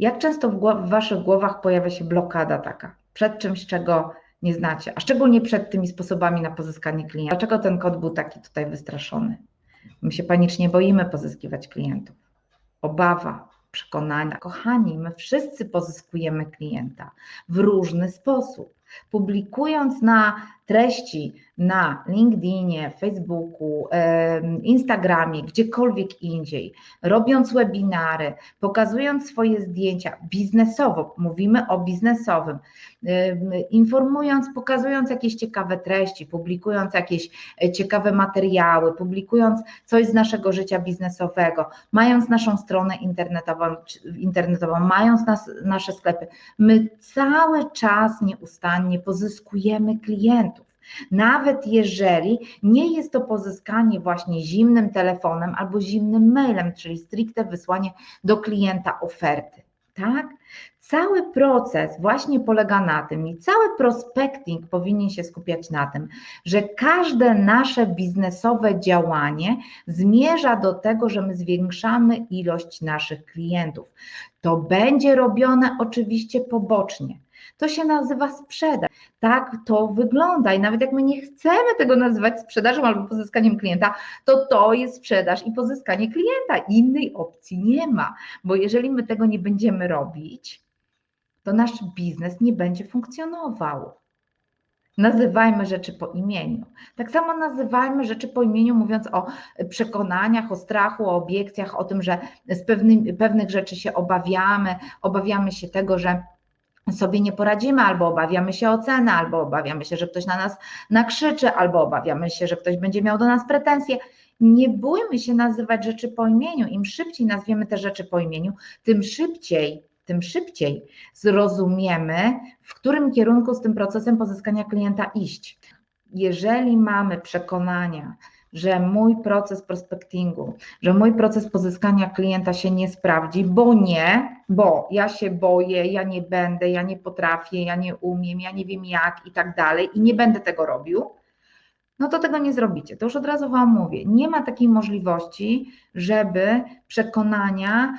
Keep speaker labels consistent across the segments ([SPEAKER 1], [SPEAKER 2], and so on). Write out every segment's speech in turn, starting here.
[SPEAKER 1] Jak często w, w Waszych głowach pojawia się blokada taka przed czymś, czego nie znacie, a szczególnie przed tymi sposobami na pozyskanie klienta? Dlaczego ten kod był taki tutaj wystraszony? My się panicznie boimy pozyskiwać klientów. Obawa, przekonania. Kochani, my wszyscy pozyskujemy klienta w różny sposób. Publikując na treści na LinkedInie, Facebooku, Instagramie, gdziekolwiek indziej, robiąc webinary, pokazując swoje zdjęcia biznesowo, mówimy o biznesowym, informując, pokazując jakieś ciekawe treści, publikując jakieś e, ciekawe materiały, publikując coś z naszego życia biznesowego, mając naszą stronę internetową, internetową mając nas, nasze sklepy, my cały czas nieustannie pozyskujemy klientów. Nawet jeżeli nie jest to pozyskanie właśnie zimnym telefonem albo zimnym mailem, czyli stricte wysłanie do klienta oferty, tak? Cały proces właśnie polega na tym i cały prospecting powinien się skupiać na tym, że każde nasze biznesowe działanie zmierza do tego, że my zwiększamy ilość naszych klientów. To będzie robione oczywiście pobocznie. To się nazywa sprzedaż. Tak to wygląda i nawet jak my nie chcemy tego nazywać sprzedażą albo pozyskaniem klienta, to to jest sprzedaż i pozyskanie klienta. Innej opcji nie ma, bo jeżeli my tego nie będziemy robić, to nasz biznes nie będzie funkcjonował. Nazywajmy rzeczy po imieniu. Tak samo nazywajmy rzeczy po imieniu, mówiąc o przekonaniach, o strachu, o obiekcjach, o tym, że z pewnych rzeczy się obawiamy, obawiamy się tego, że sobie nie poradzimy, albo obawiamy się oceny, albo obawiamy się, że ktoś na nas nakrzyczy, albo obawiamy się, że ktoś będzie miał do nas pretensje. Nie bójmy się nazywać rzeczy po imieniu. Im szybciej nazwiemy te rzeczy po imieniu, tym szybciej, tym szybciej zrozumiemy, w którym kierunku z tym procesem pozyskania klienta iść. Jeżeli mamy przekonania, że mój proces prospectingu, że mój proces pozyskania klienta się nie sprawdzi, bo nie, bo ja się boję, ja nie będę, ja nie potrafię, ja nie umiem, ja nie wiem jak i tak dalej i nie będę tego robił, no to tego nie zrobicie. To już od razu Wam mówię. Nie ma takiej możliwości, żeby przekonania,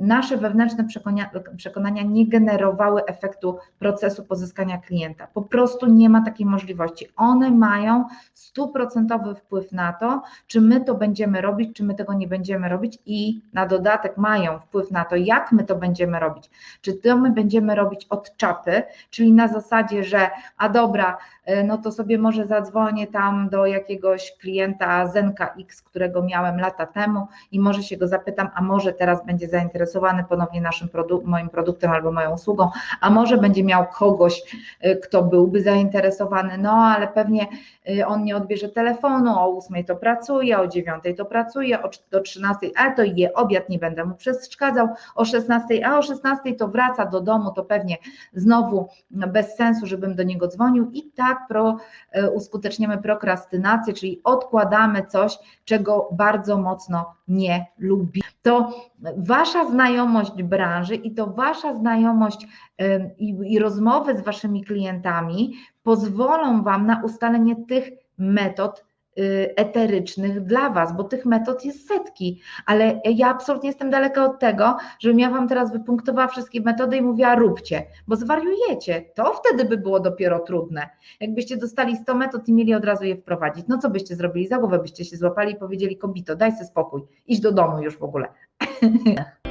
[SPEAKER 1] nasze wewnętrzne przekonania, przekonania nie generowały efektu procesu pozyskania klienta. Po prostu nie ma takiej możliwości. One mają stuprocentowy wpływ na to, czy my to będziemy robić, czy my tego nie będziemy robić i na dodatek mają wpływ na to, jak my to będziemy robić. Czy to my będziemy robić od czapy, czyli na zasadzie, że a dobra, y, no to sobie może zadzwonię tam do jakiegoś klienta Zenka X, którego miałem lata temu i może się go zapytam, a może teraz będzie zainteresowany ponownie naszym produ- moim produktem albo moją usługą, a może będzie miał kogoś, y, kto byłby zainteresowany, no ale pewnie y, on nie odbierze telefonu, o 8 to pracuje, o 9 to pracuje, o, do 13, a to je obiad, nie będę mu przeszkadzał, o 16, a o 16 to wraca do domu, to pewnie znowu no, bez sensu, żebym do niego dzwonił i tak pro, y, uskuteczniamy prokrastynację, czyli odkładamy coś, czego bardzo mocno nie lubi. To wasza znajomość branży i to wasza znajomość i, i rozmowy z waszymi klientami pozwolą wam na ustalenie tych metod y, eterycznych dla was, bo tych metod jest setki, ale ja absolutnie jestem daleka od tego, żebym ja wam teraz wypunktowała wszystkie metody i mówiła róbcie, bo zwariujecie. To wtedy by było dopiero trudne. Jakbyście dostali 100 metod i mieli od razu je wprowadzić, no co byście zrobili? Za głowę byście się złapali i powiedzieli, kobito, daj sobie spokój, idź do domu już w ogóle. yeah.